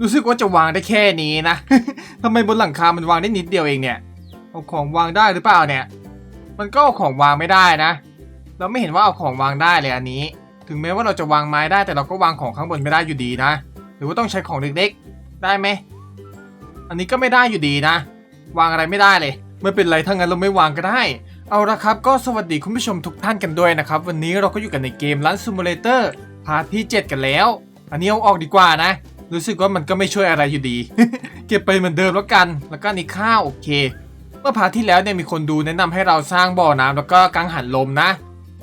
รู้สึกว่าจะวางได้แค่นี้นะ ทำไมบนหลังคา มันวางได้นิดเดียวเองเนี่ย เอาของวางได้หรือเปล่าเนี่ย มันก็เอาของวางไม่ได้นะ เราไม่เห็นว่าเอาของวางได้เลยอันนี้ ถึงแม้ว่าเราจะวางไม้ได้แต่เราก็วางของข้างบนไม่ได้อยู่ดีนะ หรือว่าต้องใช้ของเล็กๆ ได้ไหม อันนี้ก็ไม่ได้อยู่ดีนะ วางอะไรไม่ได้เลย ไม่เป็นไรถ้างั้นเราไม่วางก็ได้ เอาละครับ ก็สวัสดีคุณผู้ชมทุกท่านกันด้วยนะครับ วันนี้เราก็อยู่กันในเกม Run Simulator พาร์ทที่ 7 กันแล้ว อันนี้เอาออกดีกว่านะ รู้สึกว่ามันก็ไม่ช่วยอะไรอยู่ดี เก็บไปเหมือนเดิมแล้วกัน แล้วก็นี่ข้าวโอเค เมื่อพาที่แล้วเนี่ยมีคนดูแนะนำให้เราสร้างบ่อน้ำแล้วก็กังหันลมนะ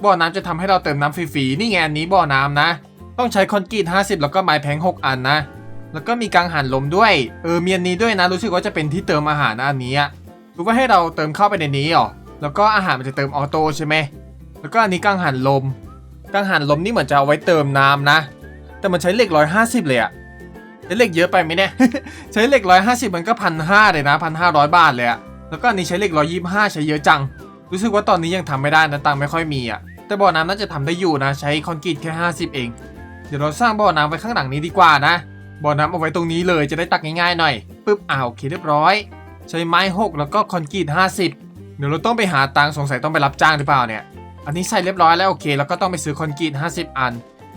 บ่อน้ำจะทำให้เราเติมน้ำฟรีๆนี่ไงอันนี้บ่อน้ำนะ ต้องใช้คอนกรีต50 แล้วก็ไม้แพง6 อันนะ แล้วก็มีกังหันลมด้วยเออเมีอันนี้ด้วยนะ รู้สึกว่าจะเป็นที่เติมอาหารนะอันนี้รู้ว่าให้เราเติมเข้าไปในนี้หรอแล้วก็อาหารมันจะเติมออโต้ใช่ไหมแล้วก็อันนี้กังหันลมกังหันลมนี่เหมือนจะเอาไว้เติมน้ำนะ แต่มันใช้เหล็กร้อยห้าสิบเลยอะ ช้เหล็กเยอะไปไหมเนี่ย ใช้เหล็กร้อยห้าสิบมันก็พันห้าเลยนะพันห้าร้อยบาทเลยอะแล้วก็อันนี้ใช้เหล็กร้อยยี่ห้าใช้เยอะจัง รู้สึกว่าตอนนี้ยังทำไม่ได้นะตังไม่ค่อยมีอะแต่บ่อน้ำน่าจะทำได้อยู่นะ ใช้คอนกรีตแค่ห้าสิบเอง เดี๋ยวเราสร้างบ่อน้ำไว้ข้างหลังนี้ดีกว่านะ บ่อน้ำเอาไว้ตรงนี้เลยจะได้ตักง่ายๆหน่อยปึ๊บอ่าโอเคเรียบร้อย ใช้ไม้หกแล้วก็คอนกรีต50เดี๋ยวเราต้องไปหาตังสงสัยต้องไปรับจ้างหรือเปล่าเนี่ยอันนี้ใส่เรียบร้อยแล้วโอเค แล้วก็ต้องไปซื้อคอนกรีต50 อัน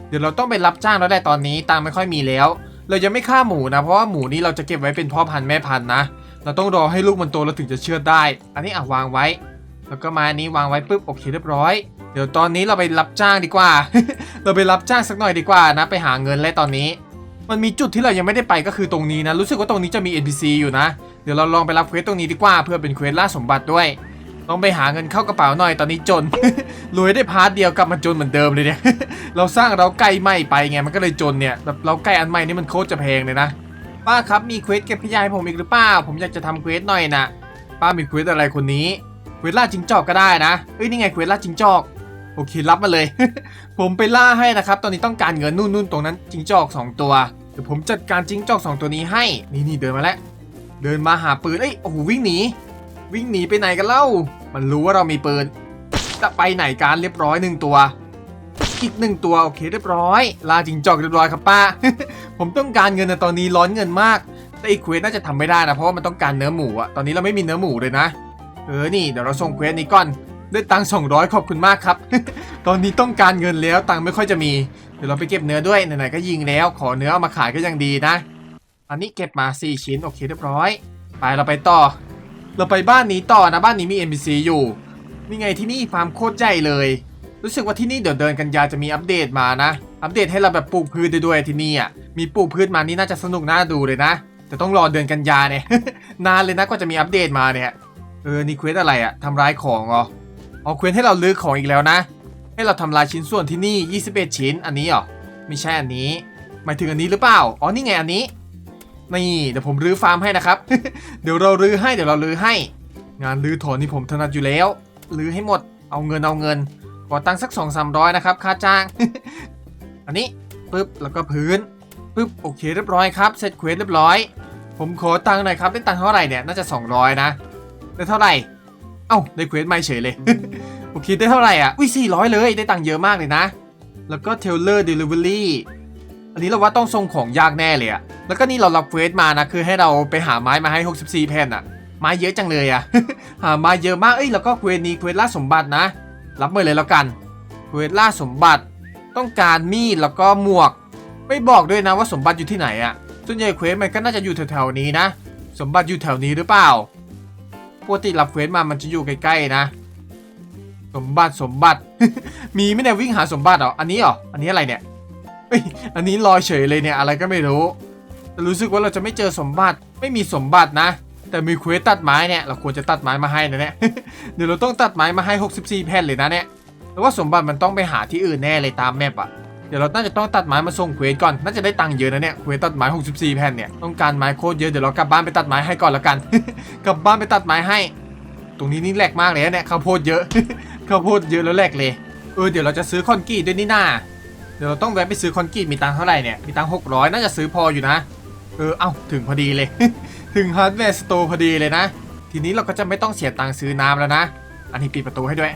เดี๋ยวเราต้องไปรับจ้างแล้วได้ตอนนี้ตังไม่ค่อยมีแล้ว เรายังไม่ฆ่าหมูนะ เพราะว่าหมูนี้เราจะเก็บไว้เป็นพ่อพันธุ์แม่พันธุ์นะ เราต้องรอให้ลูกมันโตแล้วถึงจะเชือดได้ อันนี้อะวางไว้ แล้วก็มาอันนี้วางไว้ปุ๊บโอเคเรียบร้อย เดี๋ยวตอนนี้เราไปรับจ้างดีกว่า เราไปรับจ้างสักหน่อยดีกว่านะ ไปหาเงินแล้วตอนนี้ มันมีจุดที่เรายังไม่ได้ไปก็คือตรงนี้นะ รู้สึกว่าตรงนี้จะมี NPC อยู่นะ เดี๋ยวเราลองไปรับเควสตรงนี้ดีกว่าเพื่อเป็นเควสล่าสมบัติด้วย ต้องไปหาเงินเข้ากระเป๋าหน่อยตอนนี้จน รวยได้พาร์ทเดียวกลับมาจนเหมือนเดิมเลยเนี่ย เราสร้างเราไก่ใหมไปไงมันก็เลยจนเนี่ยแบบเราไก่อันใหม่นี่มันโคตรจะแพงเลยนะป้าครับมีเควสเก็บขยะให้ผมอีกหรือเปล่าผมอยากจะทำเควสหน่อยนะป้ามีเควสอะไรคนนี้เควสล่าจิงจอกก็ได้นะเอ้ยนี่ไงเควสล่าจิงจอกโอเครับมาเลย ผมไปล่าให้นะครับ ตอนนี้ต้องการเงินนู่นนู่นตรงนั้นจิงจอกสองตัว เดี๋ยวผมจัดการจิงจอกสองตัวนี้ให้ นี่นี่เดินมาแล้ว เดินมาหาปืน เอ้ย โอ้โหวิ่งหนี วิ่งหนีไปไหนกันเล่า มันรู้ว่าเรามีปืน จะไปไหนการเรียบร้อยหนึ่งตัว อีกหนึ่งตัวโอเคเรียบร้อย ลาจิงจอกเรียบร้อยครับป้า ผมต้องการเงินนะตอนนี้ร้อนเงินมาก แต่อีกเควสน่าจะทำไม่ได้นะเพราะว่ามันต้องการเนื้อหมูอะตอนนี้เราไม่มีเนื้อหมูเลยนะ เออนี่เดี๋ยวเราส่งเควสนี้ก่อนได้ตังค์สองร้อยขอบคุณมากครับ ตอนนี้ต้องการเงินแล้วตังค์ไม่ค่อยจะมี เดี๋ยวเราไปเก็บเนื้อด้วยไหนๆก็ยิงแล้ว ขอเนื้อเอามาขายก็ยังดีนะ อันนี้เก็บมา 4 ชิ้นโอเคเรียบร้อย ไปเราไปต่อ เราไปบ้านนี้ต่อนะบ้านนี้มี NPC อยู่นี่ไงที่นี่ฟาร์มโคตรใหญ่เลย รู้สึกว่าที่นี่เดี๋ยวเดินกันยาจะมีอัปเดตมานะ อัปเดตให้เราแบบปลูกพืชได้ด้วยที่นี่อะมีปลูกพืชมานี่น่าจะสนุกน่าดูเลยนะ แต่ต้องรอเดือนกันยาเนี่ย นานเลยนะกว่าจะมีอัปเดตมาเนี่ยเออนี่เควสอะไรอะทำร้ายของเหรอเอาเควสให้เราลื้อของอีกแล้วนะ ให้เราทำลายชิ้นส่วนที่นี่ 21 ชิ้นอันนี้เหรอไม่ใช่อันนี้หมายถึงอันนี้หรือเปล่าอ๋อนี่ไงอันนี้ นี่เดี๋ยวผมรื้อฟาร์มให้นะครับ เดี๋ยวเรารื้อให้เดี๋ยวเรารื้อให้ งานรื้อถอนนี่ผมถนัดอยู่แล้วรื้อให้หมดเอาเงินเอาเงินขอตังค์สักสองสามร้อยนะครับค่าจ้าง อันนี้ปึ๊บแล้วก็พื้นปึ๊บโอเคเรียบร้อยครับเสร็จเควสเรียบร้อย ผมขอตังค์หน่อยครับได้ตังค์เท่าไหร่เนี่ยน่าจะ 200 นะได้เท่าไหร่เอ้าได้เควสไม่เฉยเลยโอเคได้เท่าไหร่อะอุ้ย400 เลยได้ตังค์เยอะมากเลยนะ แล้วก็เทเลอร์เดลิเวอรี่ อันนี้เราว่าต้องส่งของยากแน่เลยอะแล้วก็นี่เรารับเควสมานะคือให้เราไปหาไม้มาให้ 64 แผ่นอะไม้เยอะจังเลยอะหาไม้เยอะมากเอ้ยแล้วก็เควสนี้เควสล่าสมบัตินะ รับมาเลยแล้วกันเควสล่าสมบัติ ต้องการมีดแล้วก็หมวก ไม่บอกด้วยนะว่าสมบัติอยู่ที่ไหนอะส่วนใหญ่เควสมันก็น่าจะอยู่แถวๆนี้นะ สมบัติอยู่แถวนี้หรือเปล่าปกติรับเควสมามันจะอยู่ใกล้ๆนะ สมบัติสมบัติ มีไม่เนี่ยวิ่งหาสมบัติหรออันนี้หรออันนี้อะไรเนี่ย ฮ้ยอันนี้ลอยเฉยเลยเนี่ยอะไรก็ไม่รู้แต่รู้สึกว่าเราจะไม่เจอสมบัติไม่มีสมบัตินะ แต่มีเควสตัดไม้เนี่ยเราควรจะตัดไม้มาให้นะเนี่ยเดี๋ยวเราต้องตัดไม้มาให้ 64 แผ่นเลยนะเนี่ยแต่ว่าสมบัติมันต้องไปหาที่อื่นแน่เลยตามแมปอะเดี๋ยวเราน่าจะต้องตัดไม้มาส่งเควสก่อน น่าจะได้ตังค์เยอะนะเนี่ยเควสตัดไม้ 64 แผ่นเนี่ย ต้องการไม้โคตรเยอะ เดี๋ยวเรากลับบ้านไปตัดไม้ให้ก่อนละกัน กลับบ้านไปตัดไม้ให้ ตรงนี้นี่แหลกมากเลยนะเนี่ยข้าวโพดเยอะ ข้าวโพดเยอะแล้วแหลกเลย เออเดี๋ยวเราจะซื้อคอนกรีตด้วยนี่นา เดี๋ยวเราต้องแวะไปซื้อคอนกรีตมีตังเท่าไหร่เนี่ย มีตังค์600น่าจะซื้อพออยู่นะ เออ เอ้า ถึงพอดีเลย ถึงฮาร์ดแวร์สโตร์พอดีเลยนะ ทีนี้เราก็จะไม่ต้องเสียตังซื้อน้ำแล้วนะ อันนี้ปิดประตูให้ด้วย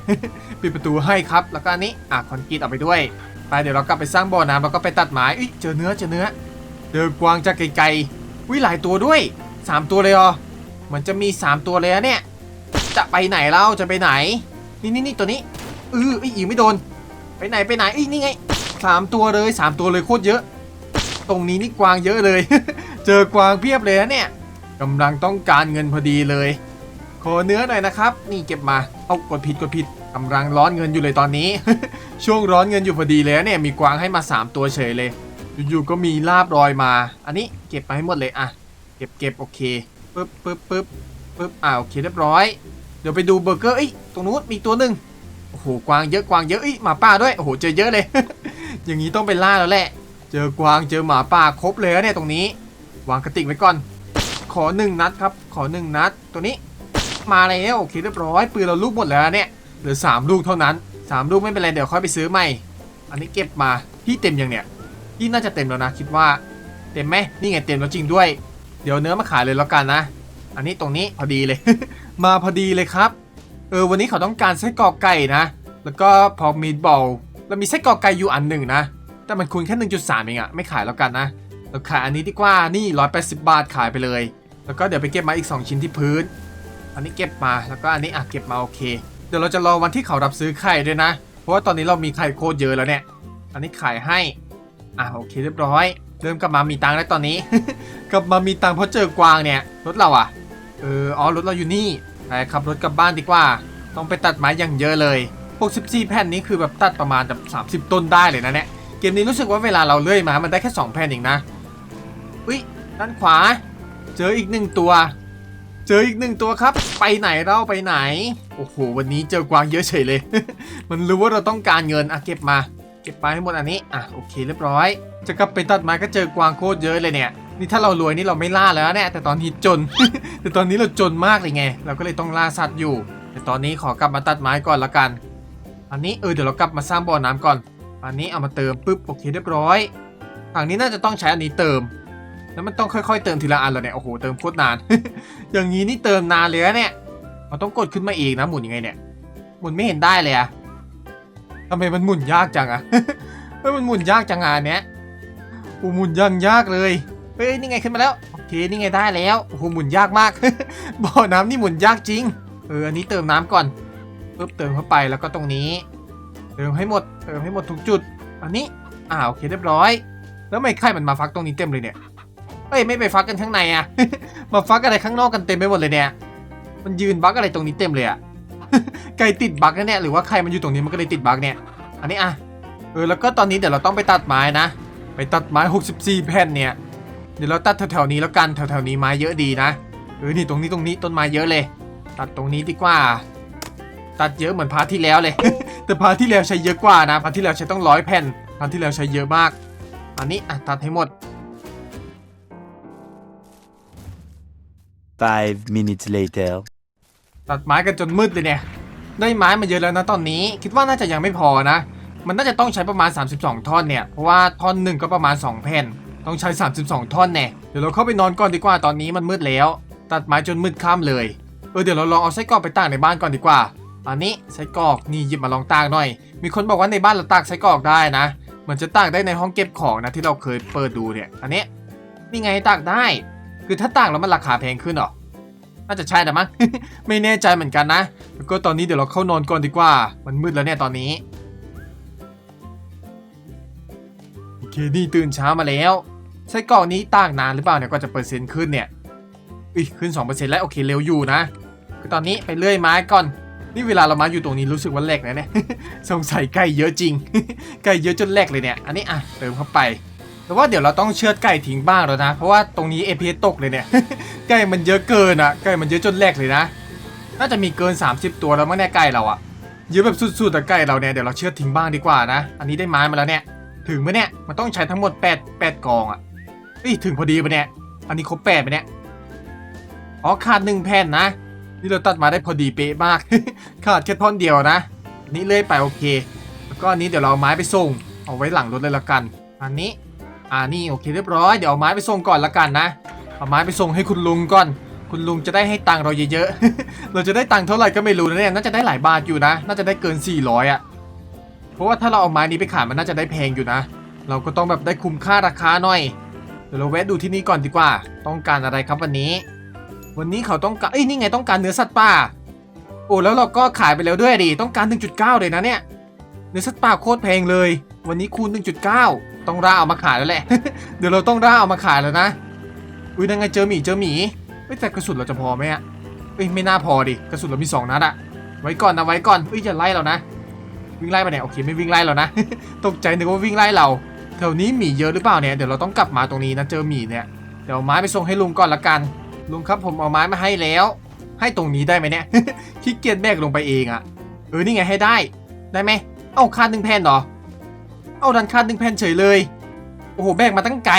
ปิดประตูให้ครับ แล้วก็อันนี้ อะ คอนกรีตเอาไปด้วย ไป เดี๋ยวเรากลับไปสร้างบ่อน้ำแล้วก็ไปตัดไม้อุ้ยเจอเนื้อ เจอเนื้อเจอกวางจากไกลๆวิหลายตัวด้วยสามตัวเลยเหรอมันจะมีสามตัวเลยอะเนี่ย จะไปไหนเล่า จะไปไหน นี่นี่นี่ตัวนี้เออไอ้ยอีกไม่โดน ไปไหนไปไหนอ้นี่ไง สามตัวเลยสามตัวเลยโคตรเยอะ ตรงนี้นี่กวางเยอะเลย เจอกวางเพียบเลยนะเนี่ยกำลังต้องการเงินพอดีเลย ขอเนื้อหน่อยนะครับ นี่เก็บมา เอากดผิดกดผิดกำลังร้อนเงินอยู่เลยตอนนี้ ช่วงร้อนเงินอยู่พอดีเลยเนี่ยมีกวางให้มา 3 ตัวเฉยเลย อยู่ๆก็มีลาบรอยมา อันนี้เก็บมาให้หมดเลยอะ เก็บเก็บโอเคปึ๊บปึ๊บปึ๊บปึ๊บอ่าโอเคเรียบร้อย เดี๋ยวไปดูเบอร์เกอร์เอ้ยตรงนู้นมีตัวหนึ่ง หกวางเยอะกวางเยอะอ้ยหมาป่าด้วยโอ้โหเจอเยอะเลย อย่างนี้ต้องไปล่าแล้วแหละ เจอกวางเจอหมาป่าครบเลยเนี่ยตรงนี้ วางกระติกไว้ก่อน ขอหนึ่งนัดครับ ขอหนึ่งนัด ตัวนี้ มาแล้วโอเคเรียบร้อยปืนเราลูกหมดแล้วเนี่ยเหลือสามลูกเท่านั้นสามลูกไม่เป็นไรเดี๋ยวค่อยไปซื้อใหม่ อันนี้เก็บมาพี่เต็มยังเนี่ยพี่น่าจะเต็มแล้วนะคิดว่าเต็มไหมนี่ไงเต็มแล้วจริงด้วย เดี๋ยวเนื้อมาขายเลยแล้วกันนะ อันนี้ตรงนี้พอดีเลย มาพอดีเลยครับ เออวันนี้เขาต้องการไส้กรอกไก่นะ แล้วก็พอมีดบอลแล้วมีไส้กรอกไก่อยู่อันหนึ่งนะ แต่มันคูณแค่ 1.3 เองอะไม่ขายแล้วกันนะ เราขายอันนี้ดีกว่า นี่ 180 บาทขายไปเลย แล้วก็เดี๋ยวไปเก็บมาอีก 2 ชิ้นที่พื้น อันนี้เก็บมา แล้วก็อันนี้อะเก็บมาโอเค เดี๋ยวเราจะรอวันที่เขารับซื้อไข่ด้วยนะ เพราะว่าตอนนี้เรามีไข่โคตรเยอะแล้วเนี่ย อันนี้ขายให้ อะโอเคเรียบร้อย เริ่มกลับมามีตังค์แล้วตอนนี้ กลับมามีตังค์เพราะเจอกวางเนี่ย รถเราอะเออ อ๋อ รถเราอยู่นี่ไปขับรถกลับบ้านดีกว่า ต้องไปตัดไม้อย่างเยอะเลย 64 แผ่นนี้คือแบบตัดประมาณแบบ30 ต้นได้เลยนะเนี่ย เกมนี้รู้สึกว่าเวลาเราเลื่อยมา มันได้แค่ 2 แผ่นเองนะ อุ้ย ด้านขวา เจออีกหนึ่งตัว เจออีกหนึ่งตัวครับ ไปไหนเราไปไหน โอ้โห วันนี้เจอกวางเยอะเฉยเลย มันรู้ว่าเราต้องการเงิน อะเก็บมา เก็บไปให้หมดอันนี้ อะโอเคเรียบร้อย จะกลับไปตัดไม้ก็เจอกวางโคตรเยอะเลยเนี่ย นี่ถ้าเรารวยนี่เราไม่ล่าแล้วเนี่ย แต่ตอนนี้จน แต่ตอนนี้เราจนมากเลยไง เราก็เลยต้องล่าสัตว์อยู่แต่ตอนนี้ขอกลับมาตัดไม้ก่อนละกัน อันนี้เออเดี๋ยวเรากลับมาสร้างบ่อน้ำก่อน อันนี้เอามาเติมปุ๊บโอเคเรียบร้อยฝั่งนี้น่าจะต้องใช้อันนี้เติม แล้วมันต้องค่อยๆ เติมทีละอันเลยเนี่ยโอ้โหเติมโคตรนาน อย่างนี้นี่เติมนานเลยนะเนี่ยมันต้องกดขึ้นมาเองนะหมุนยังไงเนี่ยหมุนไม่เห็นได้เลยอะทำไมมันหมุนยากจังอะเฮ้ยมันหมุนยากจังงานเนี้ยโอ้หมุนยังยากเลยเฮ้ยนี่ไงขึ้นมาแล้วโอเคนี่ไงได้แล้วโอ้โหหมุนยากมากบ่อน้ำนี่หมุนยากจริงเอออันนี้เติมน้ำก่อน ปุ๊บเติมเข้าไปแล้วก็ตรงนี้ เติมให้หมด เติมให้หมดทุกจุด อันนี้อ่าโอเคเรียบร้อย แล้วไม่ไข่มันมาฟักตรงนี้เต็มเลยเนี่ยเอ้ยไม่ไปฟักกันข้างในอะมาฟักอะไรข้างนอกกันเต็มไปหมดเลยเนี่ย มันยืนบั๊กอะไรตรงนี้เต็มเลยอะไก่ติดบั๊กนะเนี่ยหรือว่าใครมันอยู่ตรงนี้มันก็เลยติดบั๊กเนี่ย อันนี้อะเออแล้วก็ตอนนี้เดี๋ยวเราต้องไปตัดไม้นะ ไปตัดไม้ 64 แผ่นเนี่ย เดี๋ยวเราตัดแถวๆนี้แล้วกันแถวๆนี้ไม้เยอะดีนะ เออนี่ตรงนี้ตรงนี้ต้นไม้เยอะเลย ตัดตรงนี้ดีกว่า ตัดเยอะเหมือนพาร์ทที่แล้วเลย แต่พาร์ทที่แล้วใช้เยอะกว่านะพาร์ทที่แล้วใช้ต้องร้อยแผ่นพาร์ทที่แล้วใช้เยอะมาก อันนี้อะตัดให้หมด Five minutes later. ตัดไม้กันจนมืดเลยเนี่ย ได้ไม้มาเยอะแล้วนะตอนนี้ คิดว่าน่าจะยังไม่พอนะ มันน่าจะต้องใช้ประมาณ 32 ท่อนเนี่ย เพราะว่าท่อนหนึ่งก็ประมาณ 2 แผ่น ต้องใช้ 32 ท่อนแน่ เดี๋ยวเราเข้าไปนอนก่อนดีกว่า ตอนนี้มันมืดแล้ว ตัดไม้จนมืดค่ำเลย เออเดี๋ยวเราลองเอาไส้กรอกไปตากในบ้านก่อนดีกว่า อันนี้ไส้กรอกนี่หยิบมาลองตากหน่อย มีคนบอกว่าในบ้านเราตากไส้กรอกได้นะ เหมือนจะตากได้ในห้องเก็บของนะที่เราเคยเปิดดูเนี่ยอันนี้นี่ไงตากได้ คือถ้าตากแล้วมันราคาแพงขึ้นหรอน่าจะใช่แต่มั้งไม่แน่ใจเหมือนกันนะแล้วก็ตอนนี้เดี๋ยวเราเข้านอนก่อนดีกว่า มันมืดแล้วเนี่ยตอนนี้โอเคนี่ตื่นเช้ามาแล้วไส้กรอกนี้ตากนานหรือเปล่าเนี่ยก็จะเปอร์เซ็นต์ขึ้นเนี่ยอุ้ยขึ้น2%แล้วโอเคเร็วอยู่นะคือตอนนี้ไปเลื่อยไม้ก่อน นี่เวลาเรามาอยู่ตรงนี้รู้สึกว่าแหลกนะเนี่ย สงสัยไก่เยอะจริง ไก่เยอะจนแหลกเลยเนี่ย อันนี้อะเติมเข้าไป แต่ว่าเดี๋ยวเราต้องเชือดไก่ทิ้งบ้างแล้วนะ เพราะว่าตรงนี้ APS ตกเลยเนี่ย ไก่มันเยอะเกินอะ ไก่มันเยอะจนแหลกเลยนะ น่าจะมีเกิน 30 ตัวแล้วมั้งเนี่ยไก่เราอะ เยอะแบบสุดๆแต่ไก่เราเนี่ยเดี๋ยวเราเชือดทิ้งบ้างดีกว่านะ อันนี้ได้ไม้มาแล้วเนี่ย ถึงไหมเนี่ย มันต้องใช้ทั้งหมด 8 8กองอะเฮ้ยถึงพอดีปะเนี่ย อันนี้ครบ8ปะเนี่ย อ๋อขาดหนึ่งแผ่นนะ นี่เราตัดมาได้พอดีเป๊ะมาก ขาดแค่ท่อนเดียวนะอันนี้เลื่อยไปโอเค แล้วก็อันนี้เดี๋ยวเราเอาไม้ไปส่ง เอาไว้หลังรถเลยละกัน อันนี้ อ่านี่โอเคเรียบร้อย เดี๋ยวเอาไม้ไปส่งก่อนละกันนะ เอาไม้ไปส่งให้คุณลุงก่อน คุณลุงจะได้ให้ตังค์เราเยอะๆ เราจะได้ตังค์เท่าไหร่ก็ไม่รู้นะเนี่ย น่าจะได้หลายบาทอยู่นะ น่าจะได้เกิน 400อะ่ะ เพราะว่าถ้าเราเอาไม้นี้ไปขายมันน่าจะได้แพงอยู่นะ เราก็ต้องแบบได้คุ้มค่าราคาหน่อย เดี๋ยวเราแวะดูที่นี่ก่อนดีกว่า ต้องการอะไรครับวันนี้ วันนี้เขาต้องการเอ้ยนี่ไงต้องการเนื้อสัตว์ป่า โอ้แล้วเราก็ขายไปแล้วด้วยดิต้องการ 1.9 เลยนะเนี่ยเนื้อสัตว์ป่าโคตรแพงเลย วันนี้คูณ 1.9 ต้องร่าเอามาขายแล้วแหละ เดี๋ยวเราต้องร่าเอามาขายแล้วนะ อุ้ยนั่นไงเจอหมีเจอหมีเอ้ยแต่กระสุนเราจะพอไหมอะเอ้ยไม่น่าพอดิกระสุนเรามี2นัดอะไว้ก่อนนะไว้ก่อนเอ้ยอย่าไล่เรานะ วิ่งไล่ไปเนี่ยโอเคไม่วิ่งไล่เรานะ ตกใจนึกว่าวิ่งไล่เราแถวนี้หมีเยอะหรือเปล่าเนี่ยเดี๋ยวเราต้องกลับมาตรงนี้นะเจอหมีเนี่ยเดี๋ยวเอาไม้ไปส่งให้ลุงก่อนละกัน ลุงครับผมเอาไม้มาให้แล้ว ให้ตรงนี้ได้ไหมเนี่ยขี้เกียจแบกลงไปเองอะเออนี่ไงให้ได้ ได้ไหมเอ้าคาดหนึ่งแผ่นเหรอ เอ้าดันคาดหนึ่งแผ่นเฉยเลย โอ้โหแบกมาตั้งไกล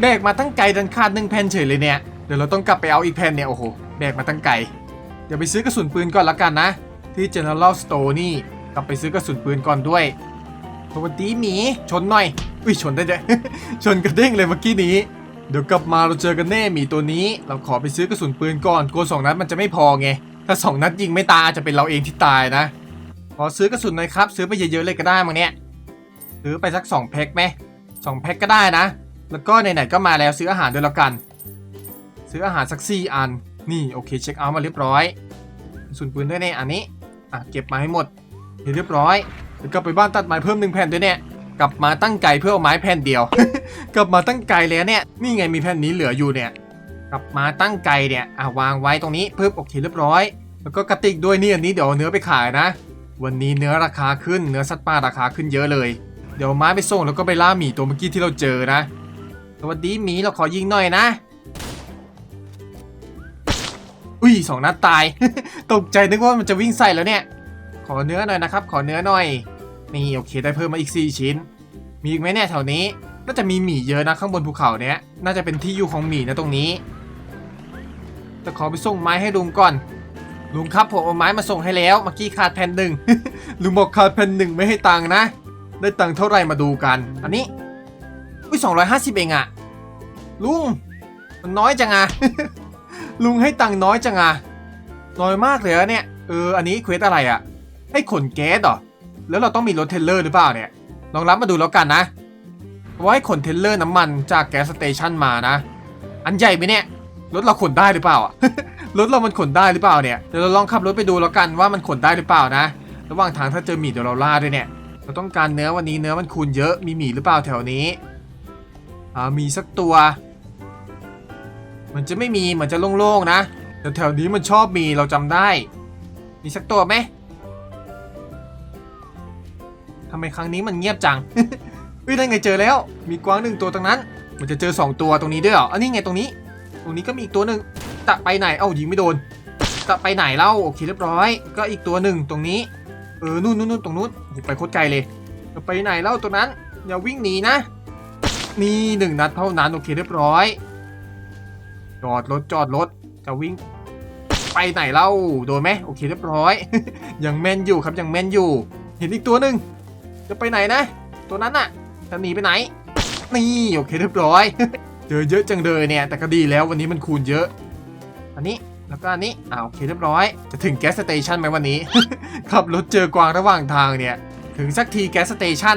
แบกมาตั้งไกลดันคาดหนึ่งแผ่นเฉยเลยเนี่ยเดี๋ยวเราต้องกลับไปเอาอีกแผ่นเนี่ยโอ้โหแบกมาตั้งไกลเดี๋ยวไปซื้อกระสุนปืนก่อนละกันนะ ที่ General Store นี่กลับไปซื้อกระสุนปืนก่อนด้วยสวัสดีหมีชนหน่อยอุ้ยชนได้ด้วยชนกระเด้งเลยเมื่อกี้นี้ เดี๋ยวกลับมาเราเจอกันแน่หมีตัวนี้ เราขอไปซื้อกระสุนปืนก่อนกลัวสองนัดมันจะไม่พอไง ถ้าสองนัดยิงไม่ตายจะเป็นเราเองที่ตายนะ ขอซื้อกระสุนหน่อยครับ ซื้อไปเยอะๆเลยก็ได้มั้งเนี่ยซื้อไปสักสองแพ็คไหมสองแพ็คก็ได้นะ แล้วก็ไหนๆก็มาแล้วซื้ออาหารด้วยแล้วกัน ซื้ออาหารสักสี่อัน นี่โอเคเช็คเอาท์มาเรียบร้อยกระสุนปืนด้วยเนี่ยอันนี้ อะเก็บมาให้หมดเรียบร้อยแล้วก็ไปบ้านตัดไม้เพิ่มหนึ่งแผ่นด้วยเนี่ย กลับมาตั้งไก่เพื่อเอาไม้แผ่นเดียว กลับมาตั้งไก่แล้วเนี่ย นี่ไงมีแผ่นนี้เหลืออยู่เนี่ย กลับมาตั้งไก่เนี่ยอะวางไว้ตรงนี้เพิ่มโอเคเรียบร้อย แล้วก็กระติกด้วยนี่อันนี้เดี๋ยวเนื้อไปขายนะ วันนี้เนื้อราคาขึ้นเนื้อสัตว์ป่าราคาขึ้นเยอะเลย เดี๋ยวไม้ไปส่งแล้วก็ไปล่าหมีตัวเมื่อกี้ที่เราเจอนะ สวัสดีหมีเราขอยิงหน่อยนะ อุ้ยสองนัดตาย ตกใจนึกว่ามันจะวิ่งใส่แล้วเนี่ย ขอเนื้อหน่อยนะครับ ขอเนื้อหน่อย นี่โอเคได้เพิ่มมาอีก 4 ชิ้น มีอีกไหมเนี่ยแถวนี้ น่าจะมีหมีเยอะนะข้างบนภูเขาเนี้ย น่าจะเป็นที่อยู่ของหมีนะตรงนี้จะขอไปส่งไม้ให้ลุงก่อน ลุงครับผมเอาไม้มาส่งให้แล้ว เมื่อกี้ขาดแผ่นหนึ่งลุงบอกขาดแผ่นหนึ่งไม่ให้ตังค์นะ ได้ตังค์เท่าไหร่มาดูกัน อันนี้ อุ้ยสองร้อยห้าสิบเองอะลุง มันน้อยจังอะลุงให้ตังค์น้อยจังอะน้อยมากเลยอะเนี่ย เออ อันนี้เควสอะไรอะให้ขนแก๊สเหรอ แล้วเราต้องมีรถเทลเลอร์หรือเปล่าเนี่ยลองรับมาดูแล้วกันนะว่าให้ขนเทลเลอร์น้ำมันจากแก๊สสเตชันมานะ อันใหญ่ไหมเนี่ยรถเราขนได้หรือเปล่าอะรถเรามันขนได้หรือเปล่าเนี่ยเดี๋ยวเราลองขับรถไปดูแล้วกันว่ามันขนได้หรือเปล่านะ ระหว่างทางถ้าเจอหมีเดี๋ยวเราล่าด้วยเนี่ย เราต้องการเนื้อวันนี้เนื้อมันคูณเยอะมีหมีหรือเปล่าแถวนี้อ่ามีสักตัว มันจะไม่มีเหมือนจะโล่งๆนะแต่แถวนี้มันชอบมีเราจำได้ มีสักตัวไหม ทำไมครั้งนี้มันเงียบจังเฮ้ยได้ไงเจอแล้ว มีกวางหนึ่งตัวตรงนั้น มันจะเจอสองตัวตรงนี้ด้วยเหรออันนี้ไงตรงนี้ ตรงนี้ก็มีอีกตัวหนึ่งจะไปไหน เอ้ายิงไม่โดน จะไปไหนเล่าโอเคเรียบร้อย ก็อีกตัวหนึ่งตรงนี้ เออนู่นนู่นนู่นตรงนู้นไปโคตรไกลเลยจะไปไหนเล่าตัวนั้น อย่าวิ่งหนีนะ นี่หนึ่งนัดเท่านั้นโอเคเรียบร้อย จอดรถจอดรถจะวิ่งไปไหนเล่าโดนไหมโอเคเรียบร้อย ยังแม่นอยู่ครับยังแม่นอยู่ เห็นอีกตัวหนึ่ง จะไปไหนนะ ตัวนั้นน่ะจะหนีไปไหน นี่โอเคเรียบร้อย เจอเยอะจังเลยเนี่ย แต่ก็ดีแล้ววันนี้มันคูณเยอะ อันนี้แล้วก็อันนี้อ่าโอเคเรียบร้อย จะถึงแก๊สสเตชันไหมวันนี้ ขับรถเจอกวางระหว่างทางเนี่ย ถึงสักทีแก๊สสเตชัน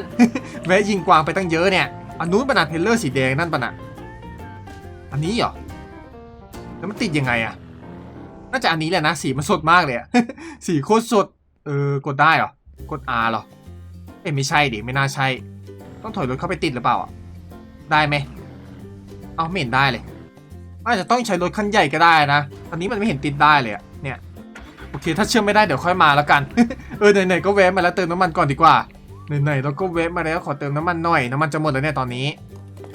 แวะยิงกวางไปตั้งเยอะเนี่ย อันนู้นปะนะเทรลเลอร์สีแดงนั่นปะนะอันนี้เหรอ แล้วมันติดยังไงอะน่าจะอันนี้แหละนะ สีมันสดมากเลยอะสีโคตรสด เออกดได้เหรอ กด R เหรอ เอ้ยไม่ใช่ดิไม่น่าใช่ ต้องถอยรถเข้าไปติดหรือเปล่าอะได้ไหมเอาไม่เห็นได้เลยอาจจะต้องใช้รถคันใหญ่ก็ได้นะอันนี้มันไม่เห็นติดได้เลยอะเนี่ย โอเค ถ้าเชื่อมไม่ได้เดี๋ยวค่อยมาแล้วกัน เออไหนๆก็แวะมาแล้วเติมน้ำมันก่อนดีกว่า ไหนๆเราก็แวะมาแล้วขอเติมน้ำมันหน่อย น้ำมันจะหมดแล้วเนี่ยตอนนี้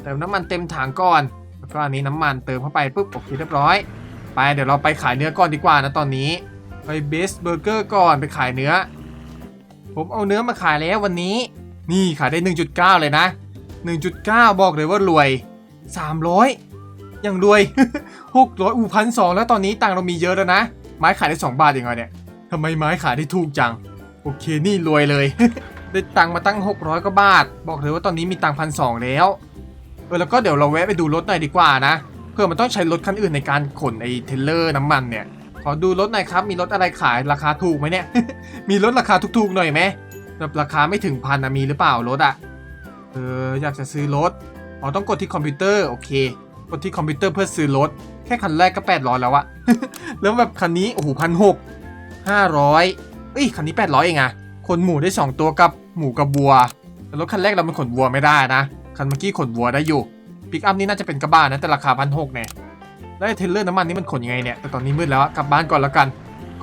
เติมน้ำมันเต็มถังก่อน แล้วก็อันนี้น้ำมันเติมเข้าไปปุ๊บโอเคเรียบร้อย ไปเดี๋ยวเราไปขายเนื้อก่อนดีกว่านะตอนนี้ ไปเบสเบอร์เกอร์ก่อนไปขายเนื้อ ผมเอาเนื้อมาขายแล้ววันนี้ นี่ขายได้ 1.9 เลยนะ 1.9 บอกเลยว่ารวย 300ยังรวย 600อูพันสองแล้วตอนนี้ตังเรามีเยอะแล้วนะ ไม้ขายได้ 2 บาทเองเหรเนี่ยทำไมไม้ขายได้ถูกจัง โอเคนี่รวยเลย ได้ตังมาตั้ง 600กว่าบาท บอกเลยว่าตอนนี้มีตังพันสองแล้วเออแล้วก็เดี๋ยวเราแวะไปดูรถหน่อยดีกว่านะเพื่อมันต้องใช้รถคันอื่นในการขนไอ้เทเลอร์น้ำมันเนี่ย ขอดูรถหน่อยครับ มีรถอะไรขายราคาถูกไหมเนี่ย มีรถราคาถูกๆหน่อยไหมแบบราคาไม่ถึงพันนะมีหรือเปล่ารถอะเอออยากจะซื้อรถพออต้องกดที่คอมพิวเตอร์โอเค กดที่คอมพิวเตอร์เพื่อซื้อรถ แค่คันแรกก็ 800 แล้วอะแล้วแบบคันนี้โอ้โหพันหกห้าร้อยเอ้ยคันนี้ 800 เองอะขนหมูได้ 2 ตัวกับหมูกับวัวแต่รถคันแรกเรามันขนวัวไม่ได้นะ คันเมื่อกี้ขนวัวได้อยู่ปิกอัพนี่น่าจะเป็นกระบะนะแต่ราคาพันหกเนี่ย แล้วไอ้เทเลอร์น้ำมันนี่มันขนยังไงเนี่ย แต่ตอนนี้มืดแล้วกลับบ้านก่อนแล้วกัน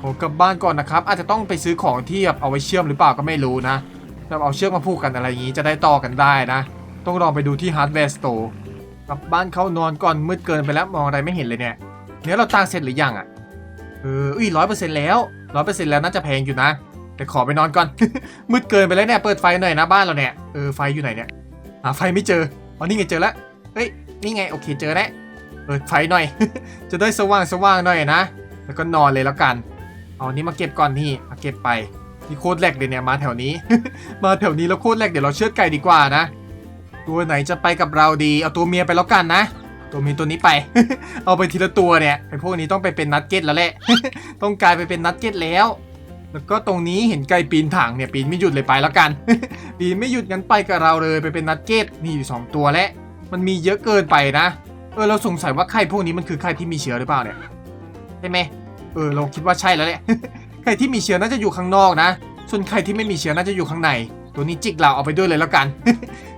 ขอกลับบ้านก่อนนะครับ อาจจะต้องไปซื้อของที่แบบเอาไว้เชื่อมหรือเปล่าก็ไม่รู้นะแบบเอาเชือกมาผูกกันอะไรอย่างนี้จะได้ต่อกันได้นะ ต้องลองไปดูที่ฮาร์ดแวร์สโตร์กลับบ้านเข้านอนก่อนมืดเกินไปแล้วมองอะไรไม่เห็นเลยเนี่ยเนื้อเราตั้งเสร็จหรือยังอะเอออุ้ยร้อยเปอร์เซ็นต์แล้วร้อยเปอร์เซ็นต์แล้วน่าจะแพงอยู่นะ แต่ขอไปนอนก่อน มืดเกินไปแล้วเนี่ยเปิดไฟหน่อยนะบ้านเราเนี่ยเออไฟอยู่ไหนเนี่ยหาไฟไม่เจออ๋อนี่ไงเจอแล้วเฮ้ยนี่ไงโอเคเจอแล้ว เปิดไฟหน่อย จะได้สว่างสว่างหน่อยนะ แล้วก็นอนเลยแล้วกัน เอาอันนี้มาเก็บก่อนนี่มาเก็บไปนี่โคตรแหลกเลยเนี่ยมาแถวนี้ มาแถวนี้แล้วโคตรแหลกเดี๋ยวเราเชือดไก่ดีกว่านะ ตัวไหนจะไปกับเราดี เอาตัวเมียไปแล้วกันนะ ตัวเมียตัวนี้ไป เอาไปทีละตัวเนี่ยไอพวกนี้ต้องไปเป็นนัดเก็ตแล้วแหละ ต้องกลายไปเป็นนัดเก็ตแล้ว แล้วก็ตรงนี้เห็นไก่ปีนถังเนี่ยปีนไม่หยุดเลยไปแล้วกัน ปีนไม่หยุดงั้นไปกับเราเลยไปเป็นนัดเก็ตนี่อยู่สองตัวแล้วมันมีเยอะเกินไปนะ เออเราสงสัยว่าไข่พวกนี้มันคือไข่ที่มีเชื้อหรือเปล่าเนี่ยใช่ไหมเออเราคิดว่าใช่แล้วแหละไข่ที่มีเชื้อน่าจะอยู่ข้างนอกนะ ส่วนไข่ที่ไม่มีเชื้อน่าจะอยู่ข้างใน ตัวนี้จิกเราเอาไปด้วยเลยแล้วกัน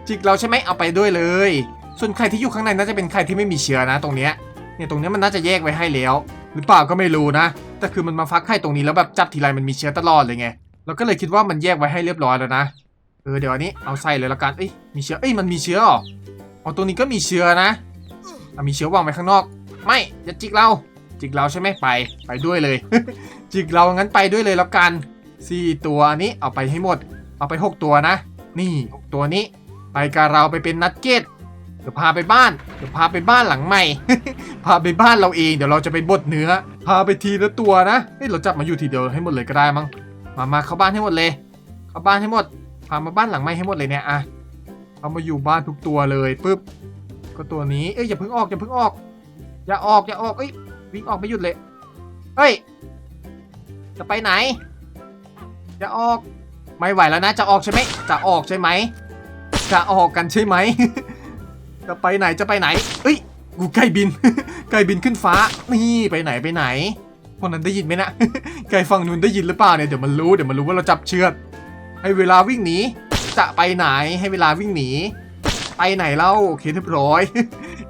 จิกเราใช่ไหมเอาไปด้วยเลย ส่วนไข่ที่อยู่ข้างในน่าจะเป็นไข่ที่ไม่มีเชื้อนะ ตรงเนี้ยเนี่ยตรงเนี้ยมันน่าจะแยกไว้ให้แล้ว หรือเปล่าก็ไม่รู้นะ แต่คือมันมาฟักไข่ตรงนี้แล้วแบบจับทีไรมันมีเชื้อตลอดเลยไงเราก็เลยคิดว่ามันแยกไว้ให้เรียบร้อยแล้วนะเออเดี๋ยวอันนี้เอาใส่เลยแล้วกันเอ้ยมีเชื้อเอ้ยมันมีเชื้อออ๋อตัวนี้ก็มีเชื้อนะ อะมีเชื้อวางไว้ข้างนอก ไม่อย่าจิกเรา จิกเราใช่ไหมไป ไปด้วยเลย จิกเรางั้นไปด้วยเลยแล้วกันสี่ตัวนี้เอาไปให้หมด เอาไปหกตัวนะ นี่หกตัวนี้ ไปกับเราไปเป็นนัดเก็ตเดี๋ยวพาไปบ้านเดี๋ยวพาไปบ้านหลังใหม่ พาไปบ้านเราเองเดี๋ยวเราจะไปบดเนื้อ พาไปทีละตัวนะเฮ้ยเราจับมาอยู่ทีเดียวให้หมดเลยก็ได้มั้งมามาเข้าบ้านให้หมดเลย เข้าบ้านให้หมด พามาบ้านหลังใหม่ให้หมดเลยเนี่ยอะเอามาอยู่บ้านทุกตัวเลยปุ๊บ ก็ตัวนี้ เอ้ยอย่าเพิ่งออกอย่าเพิ่งออก อย่าออกอย่าออกเอ้ยวิ่งออกไม่หยุดเลย เฮ้ย จะไปไหน จะออก ไม่ไหวแล้วนะ จะออกใช่ไหม จะออกใช่ไหม จะออกกันใช่ไหม จะไปไหนจะไปไหน เอ้ย กูไก่บินไก่บินขึ้นฟ้า นี่ไปไหนไปไหนพวกนั้นได้ยินไหมนะไก่ฝั่งนู้นได้ยินหรือเปล่าเนี่ย เดี๋ยวมันรู้ เดี๋ยวมันรู้ว่าเราจับเชือดให้เวลาวิ่งหนี จะไปไหน ให้เวลาวิ่งหนี ไปไหนเล่าโอเคเรียบร้อย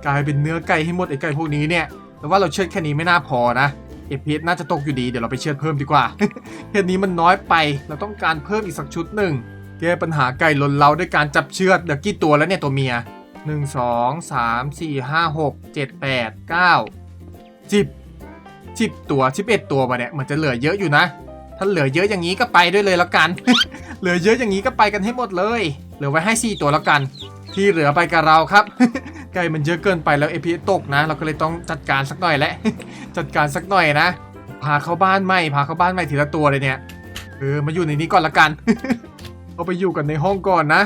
กลายเป็นเนื้อไก่ให้หมดไอ้ไก่พวกนี้เนี่ยแต่ว่าเราเชือดแค่นี้ไม่น่าพอนะเอพีน่าจะตกอยู่ดีเดี๋ยวเราไปเชือดเพิ่มดีกว่าแค่นี้มันน้อยไปเราต้องการเพิ่มอีกสักชุดหนึ่งแก้ปัญหาไก่หล่นเราด้วยการจับเชือดเดี๋ยวกี่ตัวแล้วเนี่ยตัวเมียหนึ่งสองสามสี่ห้าหกเจ็ดแปดเก้าสิบสิบตัวสิบเอ็ดตัวมาเนี่ยเหมือนจะเหลือเยอะอยู่นะ ถ้าเหลือเยอะอย่างนี้ก็ไปด้วยเลยแล้วกัน เหลือเยอะอย่างนี้ก็ไปกันให้หมดเลย เหลือไว้ให้สี่ตัวแล้วกัน ที่เหลือไปกับเราครับ ไก่มันเยอะเกินไปแล้วเอพีตกนะ เราก็เลยต้องจัดการสักหน่อยแหละ จัดการสักหน่อยนะ พาเข้าบ้านใหม่พาเข้าบ้านใหม่ทีละตัวเลยเนี่ยเออมาอยู่ในนี้ก่อนละกันเอาไปอยู่กันในห้องก่อนนะ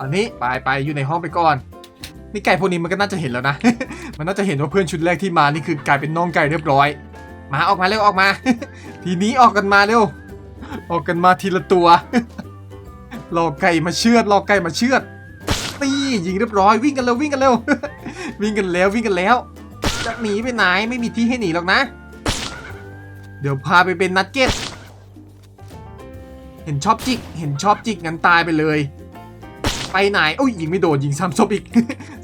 อันนี้ไปไปอยู่ในห้องไปก่อนนี่ไก่พวกนี้มันก็น่าจะเห็นแล้วนะ มันน่าจะเห็นว่าเพื่อนชุดแรกที่มานี่คือกลายเป็นน้องไก่เรียบร้อย มาออกมาเร็วออกมา ทีนี้ออกกันมาเร็ว ออกกันมาทีละตัวรอไก่มาเชือดรอไก่มาเชือด นี่ยิงเรียบร้อยวิ่งกันเร็ววิ่งกันเร็ววิ่งกันแล้ววิ่งกันแล้วจะหนีไปไหนไม่มีที่ให้หนีหรอกนะ เดี๋ยวพาไปเป็นนัดเก็ตเห็นชอบจิก เห็นชอบจิกงั้นตายไปเลย ไปไหนโอ้ยยิงไม่โดนยิงซ้ำศพอีก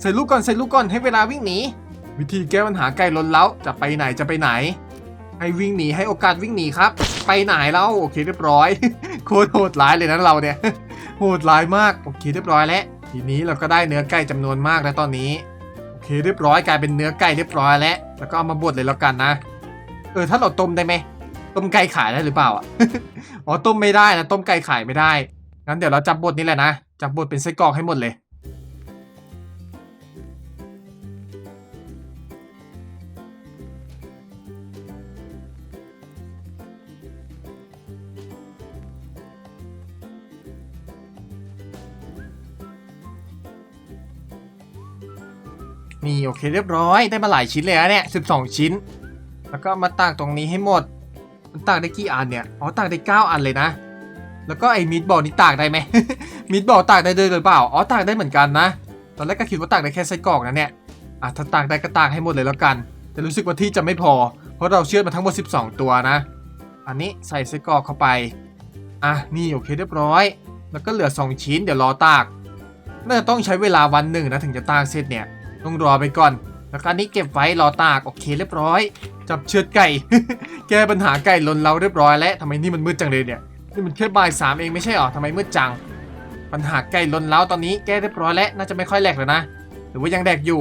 ใส่ลูกก่อนใส่ลูกก่อนให้เวลาวิ่งหนีวิธีแก้ปัญหาไก่ล้นเล้าจะไปไหนจะไปไหน ให้วิ่งหนีให้โอกาสวิ่งหนีครับ ไปไหนแล้วโอเคเรียบร้อย โคตรโหดร้ายเลยนะเราเนี่ยโหดร้ายมากโอเคเรียบร้อยแล้ว ทีนี้เราก็ได้เนื้อไก่จำนวนมากแล้วตอนนี้โอเคเรียบร้อยกลายเป็นเนื้อไก่เรียบร้อยแล้วแล้วก็เอามาบดเลยแล้วกันนะ เออถ้าเราต้มได้ไหมต้มไก่ขายได้หรือเปล่าอะอ๋อต้มไม่ได้นะต้มไก่ขายไม่ได้งั้นเดี๋ยวเราจับบดนี่แหละนะจับบดเป็นไส้กรอกให้หมดเลย โอเคเรียบร้อยได้มาหลายชิ้นเลยนะเนี่ย12 ชิ้น แล้วก็มาตากตรงนี้ให้หมด มันตากได้กี่อันเนี่ย อ๋อตากได้ 9 อันเลยนะ แล้วก็ไอ้มิดบอลนี่ตากได้ไหมมิดบอลตากได้ด้วยหรือเปล่า อ๋อตากได้เหมือนกันนะ ตอนแรกก็คิดว่าตากได้แค่ไส้กรอกนะเนี่ยอะถ้าตากได้ก็ตากให้หมดเลยแล้วกัน แต่รู้สึกว่าที่จะไม่พอ เพราะเราเชือดมาทั้งหมด 12 ตัวนะ อันนี้ใส่ไส้กรอกเข้าไป อะนี่โอเคเรียบร้อย แล้วก็เหลือ 2 ชิ้นเดี๋ยวรอตาก น่าจะต้องใช้เวลาวันหนึ่งนะถึงจะตากเสร็จเนี่ย ต้องรอไปก่อน แล้วก็อันนี้เก็บไว้รอตากโอเคเรียบร้อย จับเชือดไก่ แก้ปัญหาไก่ลนเราเรียบร้อยแล้วทำไมนี่มันมืดจังเลยเนี่ยนี่มันแค่บ่ายสามเองไม่ใช่หรอทำไมมืดจัง ปัญหาไก่ลนเล้าตอนนี้แก้เรียบร้อยแล้วน่าจะไม่ค่อยแหลกแล้วนะหรือว่ายังแดกอยู่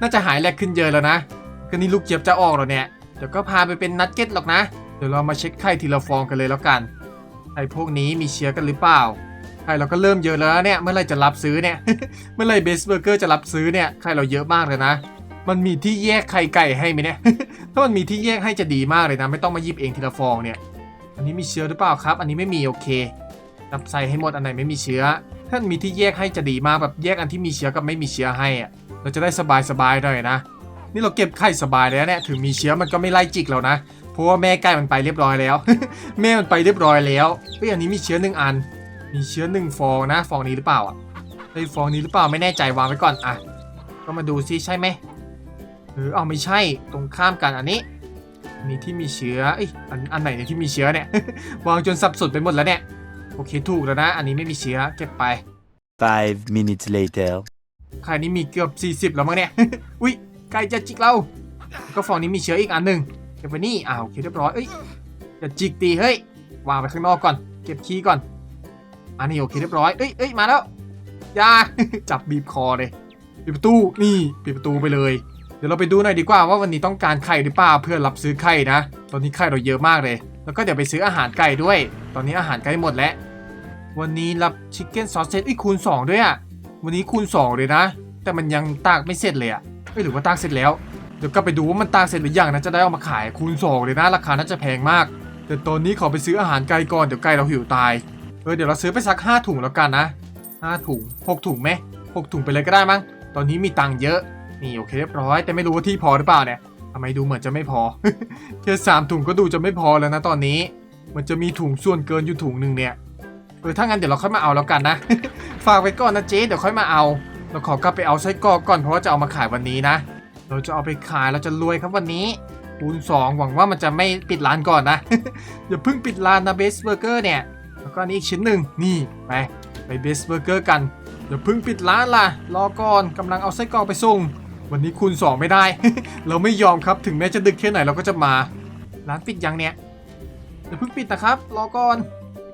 น่าจะหายแหลกขึ้นเยอะแล้วนะก็นี่ลูกเจี๊ยบจะออกแล้วเนี่ยเดี๋ยวก็พาไปเป็นนัดเก็ตหรอกนะ เดี๋ยวเรามาเช็คไข่ทีละฟองกันเลยแล้วกันไอ้พวกนี้มีเชื้อกันหรือเปล่า ไข่เราก็เริ่มเยอะแล้วเนี่ย เมื่อไรจะรับซื้อเนี่ย เมื่อไรเบสเบอร์เกอร์จะรับซื้อเนี่ยไข่เราเยอะมากเลยนะ มันมีที่แยกไข่ไก่ให้ไหมเนี่ย ถ้ามันมีที่แยกให้จะดีมากเลยนะ ไม่ต้องมาหยิบเองทีละฟองเนี่ย อันนี้มีเชื้อหรือเปล่าครับ อันนี้ไม่มีโอเค นับใส่ให้หมดอันไหนไม่มีเชื้อ ถ้ามีที่แยกให้จะดีมากแบบแยกอันที่มีเชื้อกับไม่มีเชื้อให้อะเราจะได้สบายสบายหน่อยนะ นี่เราเก็บไข่สบายแล้วเนี่ย ถึงมีเชื้อมันก็ไม่ไล่จิกเรานะ เพราะว่าแม่ไก่มันไปเรียบร้อยแล้ว แม่มันไปเรียบร้อยแล้วเฮ้ยอันนี้มีเชื้อหนึ่งอัน มีเชื้อหนึ่งฟองนะ ฟองนี้หรือเปล่าอะไอ้ยฟองนี้หรือเปล่าไม่แน่ใจวางไว้ก่อนอะก็มาดูซิใช่ไหมเออเอาไม่ใช่ตรงข้ามกันอันนี้อันนี้ที่มีเชื้อเอ้ยอันอันไหนเนี่ยที่มีเชื้อเนี่ยวางจนสับสนไปหมดแล้วเนี่ยโอเคถูกแล้วนะ อันนี้ไม่มีเชื้อเก็บไป Five minutes later. ไข่นี้มีเกือบ40 แล้วมั้งเนี่ย อุ้ยไก่จะจิกเราแล้วก็ฟองนี้มีเชื้ออีกอันหนึ่งเก็บไปนี่อ่าโอเคเรียบร้อยเอ้ยอย่าจิกตีเฮ้ยวางไปข้างนอกก่อน เก็บขี้ก่อน อันนี้โอเคเรียบร้อยเอ้ยเอ้ยมาแล้วยาจับบีบคอเลยปิดประตูนี่ปิดประตูไปเลย เดี๋ยวเราไปดูหน่อยดีกว่าว่าวันนี้ต้องการไข่หรือเปล่าเพื่อรับซื้อไข่นะ ตอนนี้ไข่เราเยอะมากเลย แล้วก็เดี๋ยวไปซื้ออาหารไก่ด้วย ตอนนี้อาหารใกล้หมดแล้ว วันนี้รับชิคเก้นซอสเซตอีกคูณ 2 ด้วยอะ่ะวันนี้คูณ 2 เลยนะ แต่มันยังตากไม่เสร็จเลยอะ่ะเอ้ยหรือว่าตากเสร็จแล้ว เดี๋ยวก็ไปดูว่ามันตากเสร็จหรือยังนะจะได้เอามาขายคูณ 2 เลยนะ ราคาน่าจะแพงมาก แต่ตอนนี้ขอไปซื้ออาหารไก่ก่อนเดี๋ยวไก่เราหิวตาย เออเดี๋ยวเราซื้อไปสัก5ถุงแล้วกันนะ5ถุง6ถุงไหม6ถุงไปเลยก็ได้มั้ง ตอนนี้มีตังค์เยอะ นี่โอเคเรียบร้อย แต่ไม่รู้ว่าที่พอหรือเปล่าเนี่ยทำไมดูเหมือนจะไม่พอ แค่สามถุงก็ดูจะไม่พอแล้วนะตอนนี้ มันจะมีถุงส่วนเกินอยู่ถุงหนึ่งเนี่ยเออถ้างั้นเดี๋ยวเราค่อยมาเอาแล้วกันนะ ฝากไว้ก่อนนะเจ๊เดี๋ยวค่อยมาเอา เราขอกลับไปเอาไส้กรอกก่อนเพราะว่าจะเอามาขายวันนี้นะ เราจะเอาไปขายเราจะรวยครับวันนี้คูณสองหวังว่ามันจะไม่ปิดร้านก่อนนะ อย่าเพิ่งปิดร้านนะเบสเบอร์เกอร์เนี่ย แล้วก็นนี้อีกชิ้นหนึ่งนี่ไปไปเบสเบอร์เกอร์กันอย่าเพิ่งปิดร้านล่ะ รอก่อนกำลังเอาไส้กรอกไปส่ง วันนี้คูณสองไม่ได้ เราไม่ยอมครับถึงแม้จะดึกแค่ไหนเราก็จะมา ร้านปิดยังเนี่ยอย่าเพิ่งปิดนะครับ รอก่อน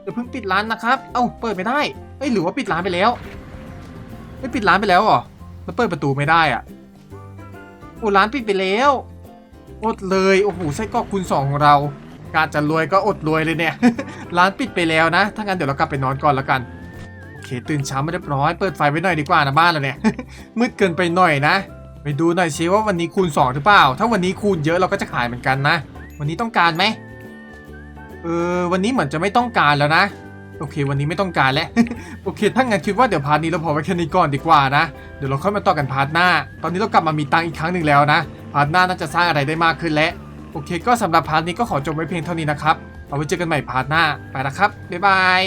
อย่าเพิ่งปิดร้านนะครับ เอ้าเปิดไม่ได้เอ้ยหรือว่าปิดร้านไปแล้วไม่ปิดร้านไปแล้วเหรอแล้วเปิดประตูไม่ได้อะโอ้ร้านปิดไปแล้วอดเลยโอ้โหไส้กรอกคูณสองของเรา การจะรวยก็อดรวยเลยเนี่ย ร้านปิดไปแล้วนะ ถ้างั้นเดี๋ยวเรากลับไปนอนก่อนแล้วกัน โอเคตื่นเช้ามาเรียบร้อย เปิดไฟไว้หน่อยดีกว่านะบ้านเราเนี่ย มืดเกินไปหน่อยนะ ไปดูหน่อยซิว่าวันนี้คูณ 2 หรือเปล่า ถ้าวันนี้คูณเยอะเราก็จะขายเหมือนกันนะ วันนี้ต้องการไหมเออวันนี้เหมือนจะไม่ต้องการแล้วนะ โอเค วันนี้ไม่ต้องการแล้ว โอเคถ้างั้นคิดว่าเดี๋ยวพาร์ทนี้เราพอไว้แค่นี้ก่อนดีกว่านะ เดี๋ยวเราค่อยมาต่อกันพาร์ทหน้า ตอนนี้เรากลับมามีตังค์อีกครั้งหนึ่งแล้วนะ พาร์ทหน้าน่าจะสร้างอะไรได้มากขึ้นแล้ว โอเค ก็สำหรับพาร์ทนี้ก็ขอจบไว้เพียงเท่านี้นะครับ เอาไว้เจอกันใหม่พาร์ทหน้า ไปละครับ บ๊ายบาย